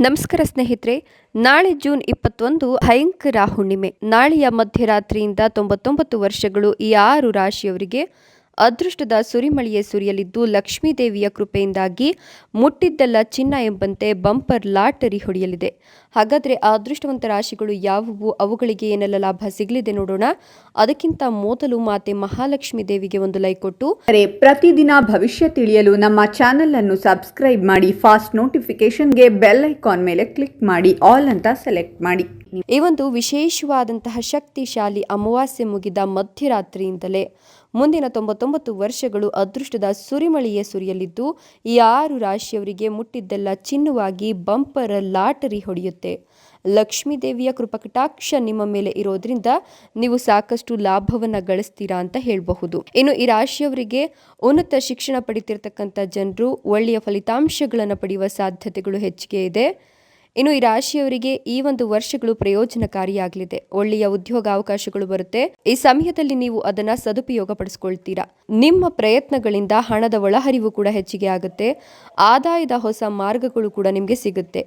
ನಮಸ್ಕಾರ ಸ್ನೇಹಿತರೆ, ನಾಳೆ ಜೂನ್ ಇಪ್ಪತ್ತೊಂದು ಭಯಂಕರ ಹುಣ್ಣಿಮೆ. ನಾಳೆಯ ಮಧ್ಯರಾತ್ರಿಯಿಂದ ತೊಂಬತ್ತೊಂಬತ್ತು ವರ್ಷಗಳು ಈ ಆರು ರಾಶಿಯವರಿಗೆ ಅದೃಷ್ಟದ ಸುರಿಮಳೆಯೇ ಸುರಿಯಲಿದ್ದು, ಲಕ್ಷ್ಮೀದೇವಿಯ ಕೃಪೆಯಿಂದಾಗಿ ಮುಟ್ಟಿದ್ದೆಲ್ಲ ಚಿನ್ನ ಎಂಬಂತೆ ಬಂಪರ್ ಲಾಟರಿ ಹೊಡೆಯಲಿದೆ. ಹಾಗಾದರೆ ಆ ಅದೃಷ್ಟವಂತ ರಾಶಿಗಳು ಯಾವುವು? ಅವುಗಳಿಗೆ ಏನೆಲ್ಲ ಲಾಭ ಸಿಗಲಿದೆ ನೋಡೋಣ. ಅದಕ್ಕಿಂತ ಮೊದಲು ಮಾತೆ ಮಹಾಲಕ್ಷ್ಮಿ ದೇವಿಗೆ ಒಂದು ಲೈಕ್ ಕೊಟ್ಟು. ಪ್ರತಿದಿನ ಭವಿಷ್ಯ ತಿಳಿಯಲು ನಮ್ಮ ಚಾನೆಲ್ ಅನ್ನು ಸಬ್ಸ್ಕ್ರೈಬ್ ಮಾಡಿ ಫಾಸ್ಟ್ ನೋಟಿಫಿಕೇಶನ್ಗೆ ಬೆಲ್ ಐಕಾನ್ ಮೇಲೆ ಕ್ಲಿಕ್ ಮಾಡಿ ಆಲ್ ಅಂತ ಸೆಲೆಕ್ಟ್ ಮಾಡಿ. ಈ ಒಂದು ವಿಶೇಷವಾದಂತಹ ಶಕ್ತಿಶಾಲಿ ಅಮಾವಾಸ್ಯೆ ಮುಗಿದ ಮಧ್ಯರಾತ್ರಿಯಿಂದಲೇ ಮುಂದಿನ ತೊಂಬತ್ತೊಂಬತ್ತು ವರ್ಷಗಳು ಅದೃಷ್ಟದ ಸುರಿಮಳೆಯೇ ಸುರಿಯಲಿದ್ದು ಈ ಆರು ರಾಶಿಯವರಿಗೆ ಮುಟ್ಟಿದ್ದೆಲ್ಲ ಚಿನ್ನವಾಗಿ ಬಂಪರ್ ಲಾಟರಿ ಹೊಡೆಯುತ್ತೆ. ಲಕ್ಷ್ಮೀ ದೇವಿಯ ಕೃಪಕಟಾಕ್ಷ ನಿಮ್ಮ ಮೇಲೆ ಇರೋದ್ರಿಂದ ನೀವು ಸಾಕಷ್ಟು ಲಾಭವನ್ನ ಗಳಿಸ್ತೀರಾ ಅಂತ ಹೇಳಬಹುದು. ಇನ್ನು ಈ ರಾಶಿಯವರಿಗೆ ಉನ್ನತ ಶಿಕ್ಷಣ ಪಡಿತಿರ್ತಕ್ಕಂಥ ಜನರು ಒಳ್ಳೆಯ ಫಲಿತಾಂಶಗಳನ್ನು ಪಡೆಯುವ ಸಾಧ್ಯತೆಗಳು ಹೆಚ್ಚಿಗೆ ಇದೆ. ಇನ್ನು ಈ ರಾಶಿಯವರಿಗೆ ಈ ಒಂದು ವರ್ಷಗಳು ಪ್ರಯೋಜನಕಾರಿಯಾಗಲಿದೆ. ಒಳ್ಳೆಯ ಉದ್ಯೋಗ ಅವಕಾಶಗಳು ಬರುತ್ತೆ. ಈ ಸಮಯದಲ್ಲಿ ನೀವು ಅದನ್ನ ಸದುಪಯೋಗ ಪಡಿಸ್ಕೊಳ್ತೀರಾ ನಿಮ್ಮ ಪ್ರಯತ್ನಗಳಿಂದ ಹಣದ ಒಳಹರಿವು ಕೂಡ ಹೆಚ್ಚಿಗೆ ಆಗುತ್ತೆ. ಆದಾಯದ ಹೊಸ ಮಾರ್ಗಗಳು ಕೂಡ ನಿಮಗೆ ಸಿಗುತ್ತೆ.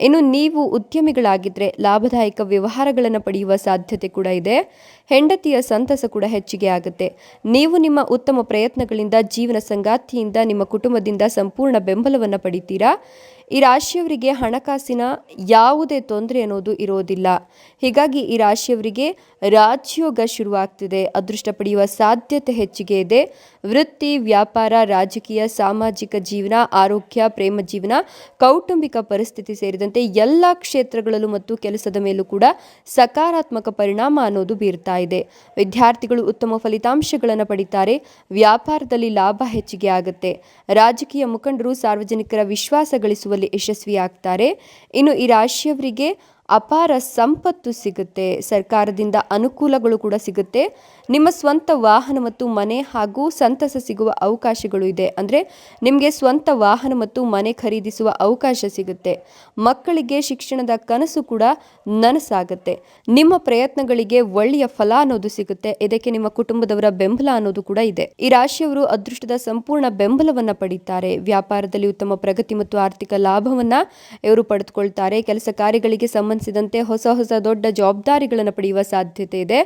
ಇನ್ನು ನೀವು ಉದ್ಯಮಿಗಳಾಗಿದ್ರೆ ಲಾಭದಾಯಕ ವ್ಯವಹಾರಗಳನ್ನು ಪಡೆಯುವ ಸಾಧ್ಯತೆ ಕೂಡ ಇದೆ. ಹೆಂಡತಿಯ ಸಂತಸ ಕೂಡ ಹೆಚ್ಚಿಗೆ ಆಗುತ್ತೆ. ನೀವು ನಿಮ್ಮ ಉತ್ತಮ ಪ್ರಯತ್ನಗಳಿಂದ, ಜೀವನ ಸಂಗಾತಿಯಿಂದ, ನಿಮ್ಮ ಕುಟುಂಬದಿಂದ ಸಂಪೂರ್ಣ ಬೆಂಬಲವನ್ನು ಪಡಿತೀರಾ. ಈ ರಾಶಿಯವರಿಗೆ ಹಣಕಾಸಿನ ಯಾವುದೇ ತೊಂದರೆ ಅನ್ನೋದು ಇರೋದಿಲ್ಲ. ಹೀಗಾಗಿ ಈ ರಾಶಿಯವರಿಗೆ ರಾಜ್ಯೋಗ ಶುರುವಾಗ್ತಿದೆ. ಅದೃಷ್ಟ ಪಡೆಯುವ ಸಾಧ್ಯತೆ ಹೆಚ್ಚಿಗೆ ಇದೆ. ವೃತ್ತಿ, ವ್ಯಾಪಾರ, ರಾಜಕೀಯ, ಸಾಮಾಜಿಕ ಜೀವನ, ಆರೋಗ್ಯ, ಪ್ರೇಮ ಜೀವನ, ಕೌಟುಂಬಿಕ ಪರಿಸ್ಥಿತಿ ಸೇರಿದಂತೆ ಎಲ್ಲ ಕ್ಷೇತ್ರಗಳಲ್ಲೂ ಮತ್ತು ಕೆಲಸದ ಮೇಲೂ ಕೂಡ ಸಕಾರಾತ್ಮಕ ಪರಿಣಾಮ ಅನ್ನೋದು ಬೀರ್ತಾ ಇದೆ. ವಿದ್ಯಾರ್ಥಿಗಳು ಉತ್ತಮ ಫಲಿತಾಂಶಗಳನ್ನು ಪಡಿತಾರೆ. ವ್ಯಾಪಾರದಲ್ಲಿ ಲಾಭ ಹೆಚ್ಚಿಗೆ ಆಗುತ್ತೆ. ರಾಜಕೀಯ ಮುಖಂಡರು ಸಾರ್ವಜನಿಕರ ವಿಶ್ವಾಸ ಗಳಿಸುವಲ್ಲಿ ಯಶಸ್ವಿಯಾಗ್ತಾರೆ. ಇನ್ನು ಈ ರಾಶಿಯವರಿಗೆ ಅಪಾರ ಸಂಪತ್ತು ಸಿಗುತ್ತೆ, ಸರ್ಕಾರದಿಂದ ಅನುಕೂಲಗಳು ಕೂಡ ಸಿಗುತ್ತೆ. ನಿಮ್ಮ ಸ್ವಂತ ವಾಹನ ಮತ್ತು ಮನೆ ಹಾಗೂ ಸಂತಸ ಸಿಗುವ ಅವಕಾಶಗಳು ಇದೆ. ಅಂದರೆ ನಿಮಗೆ ಸ್ವಂತ ವಾಹನ ಮತ್ತು ಮನೆ ಖರೀದಿಸುವ ಅವಕಾಶ ಸಿಗುತ್ತೆ. ಮಕ್ಕಳಿಗೆ ಶಿಕ್ಷಣದ ಕನಸು ಕೂಡ ನನಸಾಗುತ್ತೆ. ನಿಮ್ಮ ಪ್ರಯತ್ನಗಳಿಗೆ ಒಳ್ಳೆಯ ಫಲ ಅನ್ನೋದು ಸಿಗುತ್ತೆ. ಇದಕ್ಕೆ ನಿಮ್ಮ ಕುಟುಂಬದವರ ಬೆಂಬಲ ಅನ್ನೋದು ಕೂಡ ಇದೆ. ಈ ರಾಶಿಯವರು ಅದೃಷ್ಟದ ಸಂಪೂರ್ಣ ಬೆಂಬಲವನ್ನು ಪಡೀತಾರೆ. ವ್ಯಾಪಾರದಲ್ಲಿ ಉತ್ತಮ ಪ್ರಗತಿ ಮತ್ತು ಆರ್ಥಿಕ ಲಾಭವನ್ನ ಇವರು ಪಡೆದುಕೊಳ್ತಾರೆ. ಕೆಲಸ ಕಾರ್ಯಗಳಿಗೆ ಸಂಬಂಧ ಸಂಬಂಧಿಸಿದಂತೆ ಹೊಸ ಹೊಸ ದೊಡ್ಡ ಜವಾಬ್ದಾರಿಗಳನ್ನು ಪಡೆಯುವ ಸಾಧ್ಯತೆ ಇದೆ.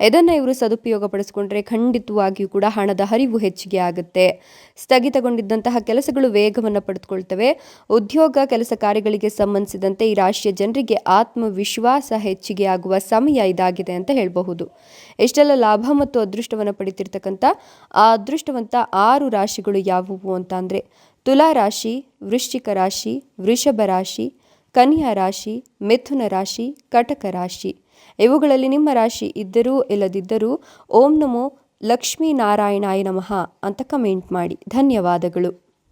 ಇದನ್ನು ಇವರು ಸದುಪಯೋಗ ಪಡಿಸಿಕೊಂಡ್ರೆ ಖಂಡಿತವಾಗಿಯೂ ಕೂಡ ಹಣದ ಹರಿವು ಹೆಚ್ಚಿಗೆ ಆಗುತ್ತೆ. ಸ್ಥಗಿತಗೊಂಡಿದ್ದಂತಹ ಕೆಲಸಗಳು ವೇಗವನ್ನು ಪಡೆದುಕೊಳ್ತವೆ. ಉದ್ಯೋಗ, ಕೆಲಸ ಕಾರ್ಯಗಳಿಗೆ ಸಂಬಂಧಿಸಿದಂತೆ ಈ ರಾಶಿಯ ಜನರಿಗೆ ಆತ್ಮವಿಶ್ವಾಸ ಹೆಚ್ಚಿಗೆ ಆಗುವ ಸಮಯ ಇದಾಗಿದೆ ಅಂತ ಹೇಳಬಹುದು. ಎಷ್ಟೆಲ್ಲ ಲಾಭ ಮತ್ತು ಅದೃಷ್ಟವನ್ನು ಪಡಿತಿರ್ತಕ್ಕಂಥ ಆ ಅದೃಷ್ಟವಂತ ಆರು ರಾಶಿಗಳು ಯಾವುವು ಅಂತ ತುಲಾ ರಾಶಿ, ವೃಶ್ಚಿಕ ರಾಶಿ, ವೃಷಭ ರಾಶಿ ಕನ್ಯಾ ರಾಶಿ, ಮಿಥುನ ರಾಶಿ, ಕಟಕ ರಾಶಿ. ಇವುಗಳಲ್ಲಿ ನಿಮ್ಮ ರಾಶಿ ಇದ್ದರೂ ಇಲ್ಲದಿದ್ದರೂ ಓಂ ನಮೋ ಲಕ್ಷ್ಮೀನಾರಾಯಣಾಯ ನಮಃ ಅಂತ ಕಮೆಂಟ್ ಮಾಡಿ. ಧನ್ಯವಾದಗಳು.